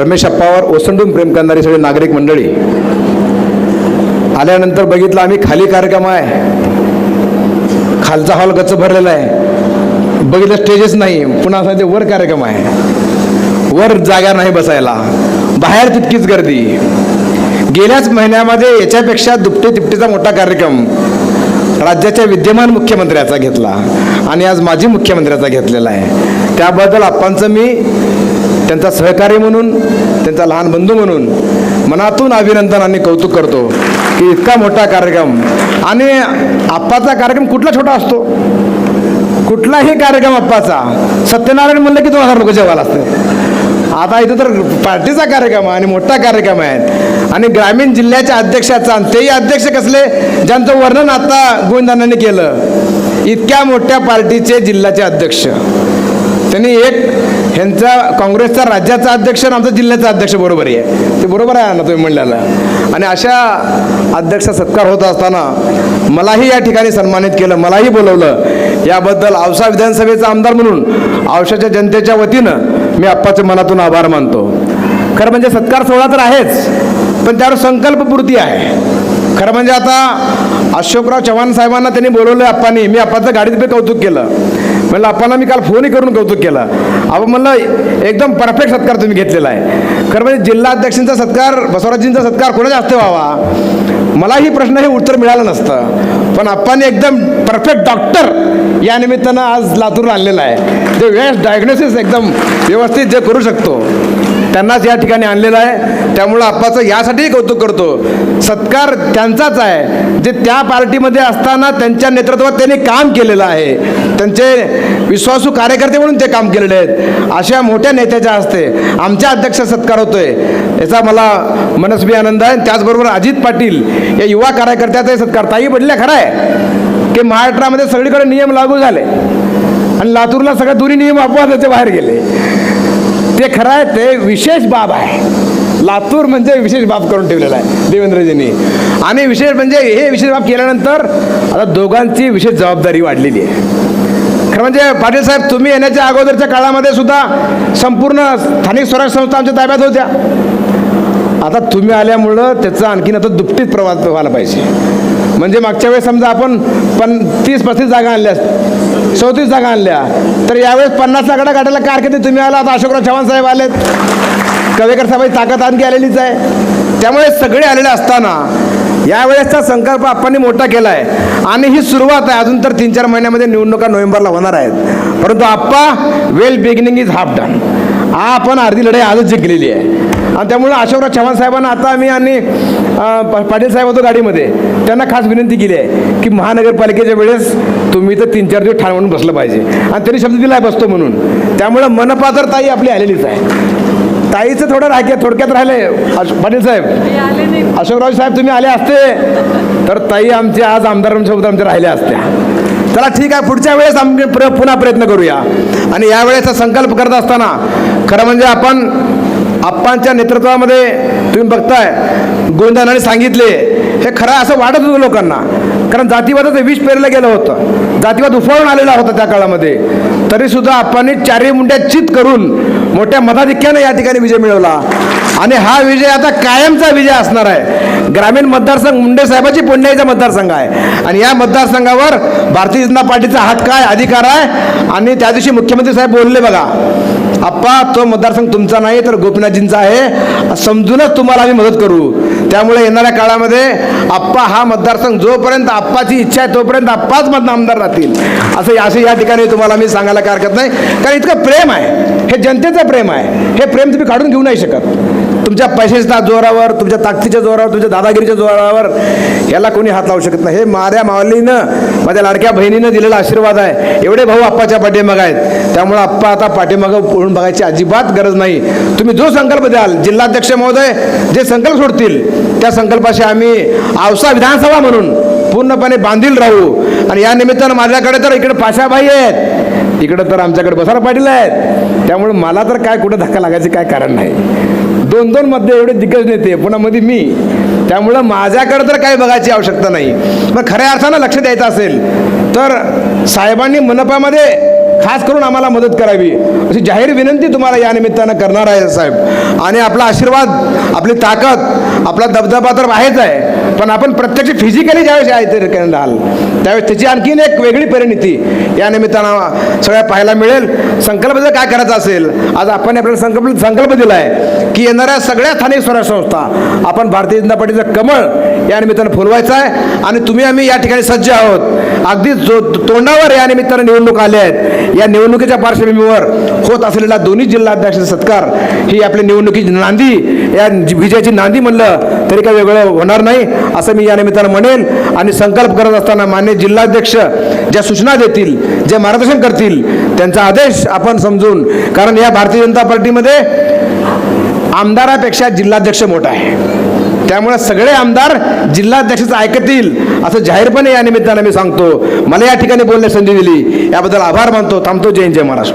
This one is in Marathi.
रमेश अप्पावर ओसंडून प्रेम करणारी सगळी नागरिक मंडळी. आल्यानंतर बघितलं आम्ही खाली कार्यक्रम आहे. खालचा हॉल गच्च भरलेला आहे. बघितलं स्टेजेस नाही पुन्हा असं ते वर कार्यक्रम आहे. वर जागा नाही बसायला. बाहेर तितकीच गर्दी. गेल्याच महिन्यामध्ये याच्यापेक्षा दुपटे तिपटीचा मोठा कार्यक्रम राज्याच्या विद्यमान मुख्यमंत्र्याचा घेतला आणि आज माजी मुख्यमंत्र्याचा घेतलेला आहे. त्याबद्दल आपणचं मी त्यांचा सहकारी म्हणून त्यांचा लहान बंधू म्हणून मनातून अभिनंदन आणि कौतुक करतो की इतका मोठा कार्यक्रम. आणि आप्पाचा कार्यक्रम कुठला छोटा असतो? कुठलाही कार्यक्रम अप्पाचा सत्यनारायण म्हणलं की दोन हजार लोक जेवायला असते आता इथं तर पार्टीचा कार्यक्रम आहे आणि मोठा कार्यक्रम आहे. आणि ग्रामीण जिल्ह्याच्या अध्यक्षाचा आणि तेही अध्यक्ष कसले ज्यांचं वर्णन आता गोविंदांनी केलं इतक्या मोठ्या पार्टीचे जिल्ह्याचे अध्यक्ष. त्यांनी एक ह्यांचा काँग्रेसचा राज्याचा अध्यक्ष आणि आमचा जिल्ह्याचा अध्यक्ष बरोबर आहे. ते बरोबर आहे ना तुम्ही म्हणल्याला आणि अशा अध्यक्ष सत्कार होत असताना मलाही या ठिकाणी सन्मानित केलं मलाही बोलवलं. याबद्दल औसा विधानसभेचा आमदार म्हणून औसाच्या जनतेच्या वतीनं मी आप्पाच्या मनातून आभार मानतो. खरं म्हणजे सत्कार सोहळा तर आहेच पण त्यावर संकल्पपूर्ती आहे. खरं म्हणजे आता अशोकराव चव्हाण साहेबांना त्यांनी बोलवलं आप्पानी. मी आप्पाचं गाडीत बी कौतुक केलं. म्हणलं आप्पांना मी काल फोनही करून कौतुक केलं. आपण म्हणलं एकदम परफेक्ट सत्कार तुम्ही घेतलेला आहे. खरं म्हणजे जिल्हा अध्यक्षांचा सत्कार बसवराजींचा सत्कार कोणाच्या हस्ते व्हावा? मलाही प्रश्न हे उत्तर मिळालं नसतं. पण आपण एकदम परफेक्ट डॉक्टर या निमित्तानं आज लातूरला आणलेला आहे. ते वेळेस डायग्नोसिस एकदम व्यवस्थित जे करू शकतो. त्यांनाच या ठिकाणी आणलेलं आहे. त्यामुळं आप्पाचं यासाठीही कौतुक करतो. सत्कार त्यांचाच आहे. जे त्या पार्टीमध्ये असताना त्यांच्या नेतृत्वात त्यांनी काम केलेलं आहे. त्यांचे विश्वासू कार्यकर्ते म्हणून ते काम केलेले आहेत. अशा मोठ्या नेत्याच्या हस्ते आमच्या अध्यक्ष सत्कार होतोय. याचा मला मनस्वी आनंद आहे. त्याचबरोबर अजित पाटील या युवा कार्यकर्त्याचाही सत्कार. ताई बदल्या खरं आहे की महाराष्ट्रामध्ये सगळीकडे नियम लागू झाले आणि लातूरला सगळ्या दोन्ही नियम अपवादाचे बाहेर गेले. ते खरं आहे ते विशेष बाब आहे. लातूर म्हणजे विशेष बाब करून ठेवलेला आहे देवेंद्रजींनी. आणि विशेष म्हणजे हे विशेष बाब केल्यानंतर आता दोघांची विशेष जबाबदारी वाढलेली आहे. खरं म्हणजे पाटील साहेब तुम्ही येण्याच्या अगोदरच्या काळामध्ये सुद्धा संपूर्ण स्थानिक स्वराज्य संस्था आमच्या ताब्यात होत्या. आता तुम्ही आल्यामुळं त्याचा आणखीन आता दुपटीत प्रवास व्हायला पाहिजे. म्हणजे मागच्या वेळेस समजा आपण पण तीस पस्तीस जागा आणल्या चौतीस जागा आणल्या. तर यावेळेस पन्नास लाकडा काढायला कारकिर्दी तुम्ही आला आता अशोकराव चव्हाण साहेब आलेत. कवेकर साहेबांची ताकद आणखी आलेलीच आहे. त्यामुळे सगळे आलेले असताना यावेळेसचा संकल्प आपण मोठा केला आहे आणि ही सुरुवात आहे. अजून तर तीन चार महिन्यामध्ये निवडणुका नोव्हेंबरला होणार आहेत. परंतु आप्पा well beginning is half done हा आपण अर्धी लढाई आजच जिंकलेली आहे. आणि त्यामुळे अशोकराव चव्हाण साहेबांना आता आम्ही आणि पाटील साहेब होतो गाडीमध्ये. त्यांना खास विनंती केली आहे की महानगरपालिकेच्या वेळेस तुम्ही तर तीन चार दिवस ठाण म्हणून बसलं पाहिजे. आणि त्यांनी शब्द दिला आहे बसतो म्हणून. त्यामुळे मनपा तर ताई आपली आलेलीच आहे. ताईचं थोडं राहते थोडक्यात राहिले. पाटील साहेब. अशोकराव साहेब तुम्ही आले असते. तर ताई आमच्या आज आमदारांसोबत आमच्या राहिल्या असत्या चला ठीक आहे. पुढच्या वेळेस आम्ही प्र पुन्हा प्रयत्न करूया. आणि यावेळेचा संकल्प करत असताना खरं म्हणजे आपण आप्पांच्या नेतृत्वामध्ये तुम्ही बघताय गोविंदांनी सांगितले. हे खरं असं वाटत होतं लोकांना. कारण जातीवादाचं विष पेरलं गेलं होतं. जातीवाद उफाळून आलेला होता त्या काळामध्ये. तरी सुद्धा आपण चारही मुंड्या चित करून मोठ्या मताधिक्याने या ठिकाणी विजय मिळवला. आणि हा विजय आता कायमचा विजय असणार आहे. ग्रामीण मतदारसंघ मुंडे साहेबाची पुण्याईचा मतदारसंघ आहे. आणि या मतदारसंघावर भारतीय जनता पार्टीचा हक्क आहे अधिकार आहे? आणि त्या दिवशी मुख्यमंत्री साहेब बोलले बघा आप्पा तो मतदारसंघ तुमचा नाही तर गोपीनाथजींचा आहे. समजूनच तुम्हाला आम्ही मदत करू. त्यामुळे येणाऱ्या काळामध्ये आप्पा हा मतदारसंघ जोपर्यंत आप्पाची इच्छा आहे तोपर्यंत आप्पाच मत आमदार राहतील. असं असं या ठिकाणी तुम्हाला मी सांगायला काय हरकत नाही. कारण इतकं प्रेम आहे. हे जनतेचं प्रेम आहे. हे प्रेम तुम्ही काढून घेऊ नाही शकत. तुमच्या पैशाच्या जोरावर तुमच्या ताकदीच्या जोरावर तुमच्या दादागिरीच्या जोरावर याला कोणी हात लावू शकत नाही. हे माझ्या मावलीनं माझ्या लाडक्या बहिणीनं दिलेला आशीर्वाद आहे. एवढे भाऊ आप्पाच्या पाठीमागं आहेत. त्यामुळे आप्पा आता पाठीमागं पळून बघायची अजिबात गरज नाही. तुम्ही जो संकल्प द्याल. जिल्हाध्यक्ष महोदय जे संकल्प सोडतील त्या संकल्पाशी आम्ही औसा विधानसभा म्हणून पूर्णपणे बांधील राहू. आणि या निमित्तानं माझ्याकडे तर इकडे पाशाबाई आहेत. इकडं तर आमच्याकडे बसायला पाटील आहेत. त्यामुळे मला तर काय कुठं धक्का लागायचे काय कारण नाही. दोन दोन मध्ये एवढे दिग्गज नेते पुन्हा मध्ये मी. त्यामुळं माझ्याकडे तर काही बघायची आवश्यकता नाही. मग खऱ्या अर्थानं लक्ष द्यायचं असेल तर साहेबांनी मनपामध्ये खास करून आम्हाला मदत करावी. अशी जाहीर विनंती तुम्हाला या निमित्तानं करणार आहे साहेब. आणि आपला आशीर्वाद आपली ताकद आपला दबदबा तर आहेच आहे पण आपण प्रत्यक्ष फिजिकली ज्यावेळेस या इथे राहाल त्यावेळेस त्याची आणखीन एक वेगळी परिणिती या निमित्तानं सगळ्या पाहायला मिळेल. संकल्प जर काय करायचा असेल? आज आपण आपल्याला संकल्प संकल्प दिला आहे की येणाऱ्या सगळ्या स्थानिक स्वराज्य संस्था आपण भारतीय जनता पार्टीचं कमळ या निमित्तानं फुलवायचं आहे. आणि तुम्ही आम्ही या ठिकाणी सज्ज आहोत. अगदी जो तोंडावर या निमित्तानं निवडणूक आल्या आहेत. या निवडणुकीच्या पार्श्वभूमीवर होत असलेला दोन्ही जिल्हाध्यक्ष सत्कार ही आपली निवडणुकीची नांदी या विजयाची नांदी म्हणलं तरी काही वेगळं होणार नाही असं मी या निमित्तानं म्हणेल आणि संकल्प करत असताना मान्य जिल्हाध्यक्ष ज्या सूचना देतील जे मार्गदर्शन करतील त्यांचा आदेश आपण समजून कारण या भारतीय जनता पार्टीमध्ये आमदारापेक्षा जिल्हाध्यक्ष मोठा आहे. त्यामुळे सगळे आमदार जिल्हाध्यक्षाचं ऐकतील असं जाहीरपणे या निमित्तानं मी सांगतो. मला या ठिकाणी बोलण्यास संधी दिली. याबद्दल आभार मानतो. थांबतो. जय जय महाराष्ट्र.